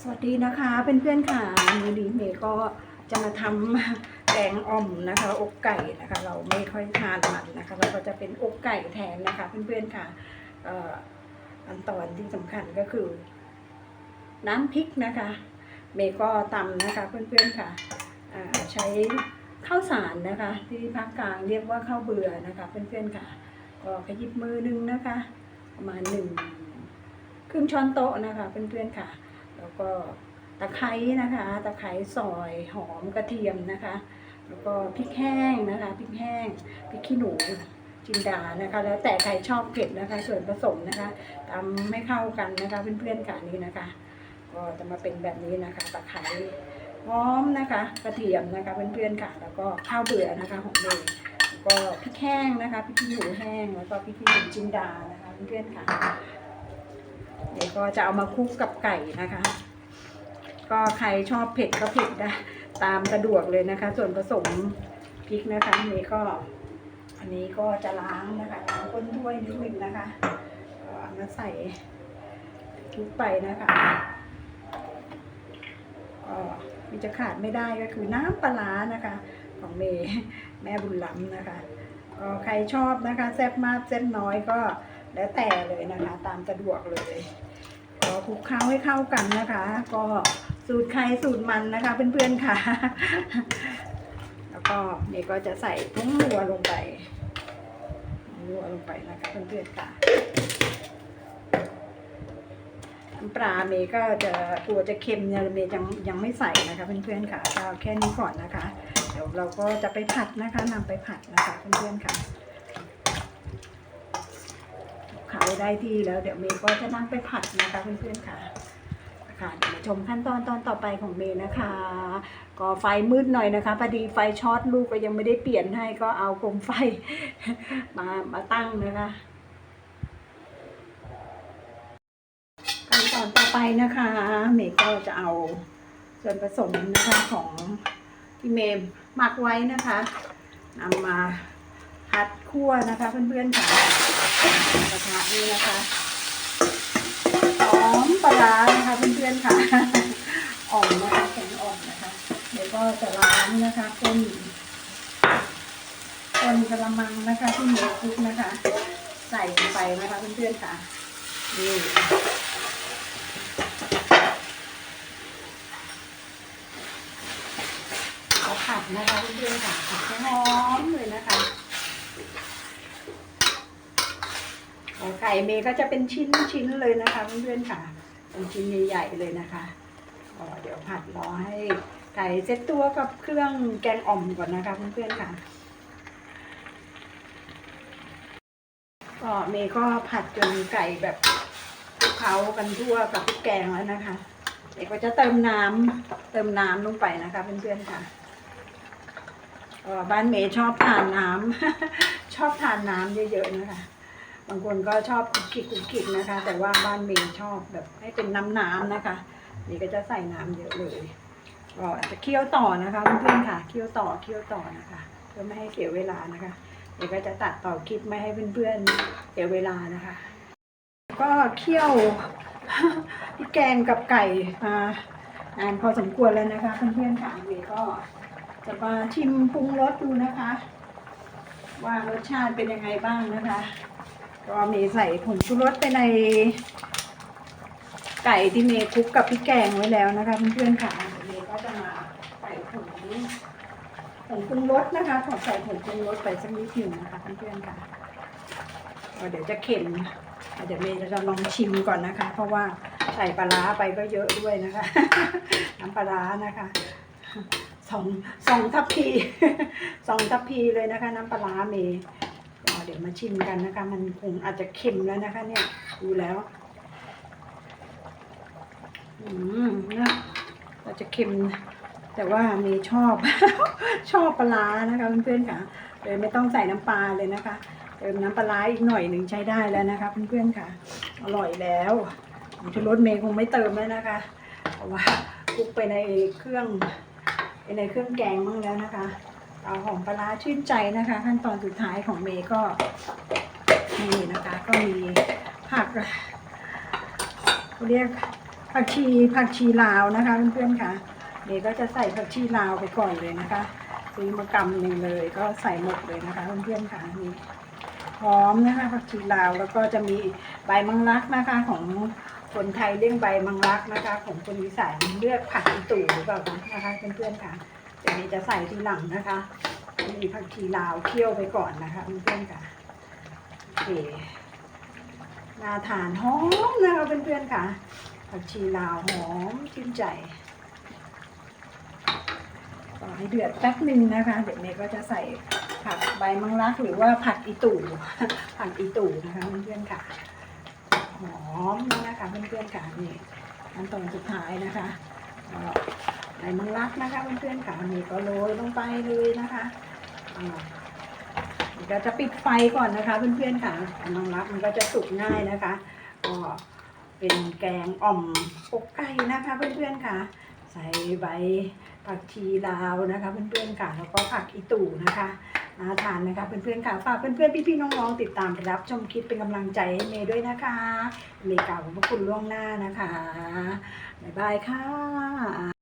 สวัสดีนะคะเเพื่อนๆค่ะมือดีเมย์ก็จะมาทำแกงอ่อมนะคะอกไก่นะคะ เราไม่ค่อยทานมันนะคะ เราก็จะเป็นอกไก่แทนนะคะ เพื่อนๆค่ะอันตอนที่สำคัญก็คือ น้ำพริกนะคะ เมย์ก็ตำนะคะ เพื่อนๆค่ะใช้ข้าวสารนะคะ ที่ภาคกลางเรียกว่าข้าวเบื่อนะคะ เพื่อนๆค่ะก็ขยิบมือหนึงนะคะ ประมาณหนึ่งครึ่งช้อนโต๊ะนะคะ เพื่อนๆค่ะ แล้วก็ตะไคร้นะคะ ตะไคร้ซอยหอมกระเทียมนะคะ แล้วก็พริกแห้งนะคะพริกแห้งพริกขี้หนูจินดานะคะ แล้วแต่ใครชอบเผ็ดนะคะ ส่วนผสมนะคะตำไม่เข้ากันนะคะเพื่อนๆค่ะนี่นะคะ ก็จะมาเป็นแบบนี้นะคะ ตะไคร้หอมนะคะกระเทียมนะคะเพื่อนๆค่ะ แล้วก็ข้าวเบื่อนะคะของเมย์แล้วก็พริกแห้งนะคะพริกขี้หนูแห้งแล้วก็พริกขี้หนูจินดานะคะเพื่อนๆค่ะ เดี๋ยวก็จะเอามาคลุกกับไก่นะคะ ก็ใครชอบเผ็ดก็เผ็ดได้ตามสะดวกเลยนะคะ ส่วนผสมพริกนะคะนนี้ก็ อันนี้ก็จะล้างนะคะล้างก้นถ้วยนิดนึงนะคะก็เอามาใส่คลุกไปนะคะก็มีจะขาดไม่ได้ก็คือน้ำปลาร้านะคะ ของเมย์แม่บุญล้ำนะคะก็ใครชอบนะคะแซ่บมากแซ่บน้อยก็ แล้วแต่เลยนะคะ ตามสะดวกเลยก็คลุกเคล้าให้เข้ากันนะคะ ก็สูตรใครสูตรมันนะคะ เพื่อนๆค่ะ แล้วก็นี่ก็จะใส่ผงนัวลงไปผงนัวลงไปนะคะเพื่อนๆค่ะน้ำปลาเมย์ก็จะกลัวจะเค็มเนี่ยเมย์ยังยังไม่ใส่นะคะเพื่อนๆค่ะก็แค่นี้ก่อนนะคะ เดี๋ยวเราก็จะไปผัดนะคะนำไปผัดนะคะเพื่อนๆค่ะ ขาย ได้ที่แล้วเดี๋ยวเมย์ก็จะนั่งไปผัดนะคะเพื่อนๆค่ะค่ะเดี๋ยวมาชมขั้นตอนตอนต่อไปของเมย์นะคะ ก็ไฟมืดหน่อยนะคะพอดีไฟช็อตลูกก็ยังไม่ได้เปลี่ยนให้ก็เอาโคมไฟมามาตั้งนะคะขั้นตอนต่อไปนะคะ เมย์ก็จะเอาส่วนผสมนะคะของที่เมย์หมักไว้นะคะนำมา ผัดคั่วนะคะเพื่อนๆค่ะกระทะนี่นะคะหอมปลาร้านะคะเพื่อนๆค่ะอ่อมนะคะแข็งอ่อมนะคะ เดี๋ยวก็จะล้างนะคะก้นก้นกระมังนะคะที่เหนียวคลุกนะคะ ใส่ลงไปนะคะเพื่อนๆค่ะนี่เอาผัดนะคะเพื่อนๆค่ะผัดให้หอมเลยนะคะ ไก่เมย์ก็จะเป็นชิ้นชิ้นๆเลยนะคะเพื่อนๆค่ะ เป็นชิ้นใหญ่ๆเลยนะคะก็เดี๋ยวผัดรอให้ไก่เซ็ตตัวกับเครื่องแกงอ่อมก่อนนะคะเพื่อนๆค่ะก็เมย์ก็ผัดจนไก่แบบเคล้ากันทั่วกับพริกแกงแล้วนะคะเดี๋ยวก็จะเติมน้ำเติมน้ำลงไปนะคะเพื่อนๆค่ะบ้านเมย์ชอบทานน้ำชอบทานน้ำเยอะๆนะคะ บางคนก็ชอบคุกคิกคุกคิกนะคะ แต่ว่าบ้านเมย์ชอบแบบให้เป็นน้ำน้ำๆนะคะ นี่ก็จะใส่น้ำเยอะเลยก็จะเคี่ยวต่อนะคะเพื่อนๆค่ะเคี่ยวต่อเคี่ยวต่อนะคะเพื่อไม่ให้เสียเวลานะคะเดี๋ยวก็จะตัดต่อคลิปไม่ให้เพื่อนๆเสียเวลานะคะ ก็เคี่ยวพริกแกงกับไก่มานานพอสมควรแล้วนะคะเพื่อนๆค่ะเมย์ก็จะมาชิมปรุงรสดูนะคะ ว่ารสชาติเป็นยังไงบ้างนะคะ ก็มีใส่ผงชูรสไปในไก่ที่เมย์คลุกกับพริกแกงไว้แล้วนะคะเพื่อนๆค่ะเมย์ก็จะมาใส่ผงผงปรุงรสนะคะขอใส่ผงปรุงรสไปสักนิดหนึ่งนะคะเพื่อนๆค่ะเดี๋ยวจะเค็มเดี๋ยวเมย์จะลองชิมก่อนนะคะ เพราะว่าใส่ปลาร้าไปก็เยอะด้วยนะคะ น้ำปลาร้านะคะสองสองทัพพีสองทัพพีเลยนะคะ น้ำปลาร้าเมย์ เดี๋ยวมาชิมกันนะคะ มันคงอาจจะเค็มแล้วนะคะ เนี่ยดูแล้วอืมนะอาจจะเค็ม แต่ว่าเมย์ชอบ ชอบปลาร้านะคะเพื่อนๆค่ะเลยไม่ต้องใส่น้ำปลาเลยนะคะเติมน้ำปลาร้าอีกหน่อยหนึ่งใช้ได้แล้วนะคะเพื่อนๆค่ะ อร่อยแล้วชูรสเมย์คงไม่เติมแล้วนะคะเพราะว่าคลุกไปในเครื่องไปในเครื่องแกงมั่งแล้วนะคะ เอาหอมปลาชื่นใจนะคะ ขั้นตอนสุดท้ายของเมย์ก็นี่นะคะก็มีผักเขาเรียกผักชีผักชีลาวนะคะเพื่อนๆค่ะเดี๋ยวก็จะใส่ผักชีลาวไปก่อนเลยนะคะซื้อมากำหนึ่งเลยก็ใส่หมดเลยนะคะเพื่อนๆค่ะนี่หอมนะคะผักชีลาวแล้วก็จะมีใบมังลักนะคะของคนไทยเรียกใบมังลักนะคะ ของคนอีสานเลือกผักอีตู่หรือเปล่านะคะเพื่อนๆค่ะ เดี๋ยวนี้จะใส่ทีหลังนะคะมีผักชีลาวเคี่ยวไปก่อนนะคะเพื่อนๆค่ะโอเคน่าทานหอมนะคะเพื่อนๆค่ะ ผักชีลาวหอมชื่นใจต่อให้เดือดแป๊บหนึ่งนะคะ เดี๋ยวเมย์ก็จะใส่ผักใบมังลักหรือว่าผักอีตู่ผักอีตู่นะคะเพื่อนๆค่ะหอมนะคะเพื่อนๆค่ะนี่ขั้นตอนสุดท้ายนะคะ ก็ใบมังลักนะคะเพื่อนๆค่ะนี่ก็โรยลงไปเลยนะคะเดี๋ยวเราจะปิดไฟก่อนนะคะ เพื่อนๆค่ะน้องรักมันก็จะสุกง่ายนะคะก็เป็นแกงอ่อมอกไก่นะคะ เพื่อนๆค่ะ ใส่ใบผักชีลาวนะคะ เพื่อนๆค่ะแล้วก็ผักอีตู่นะคะน่าทานนะคะเพื่อนๆค่ะฝากเพื่อนๆพี่ๆน้องๆติดตามรับชมคลิปเป็นกำลังใจให้เมย์ด้วยนะคะเมย์กล่าวขอบคุณล่วงหน้านะคะบ๊ายบายค่ะ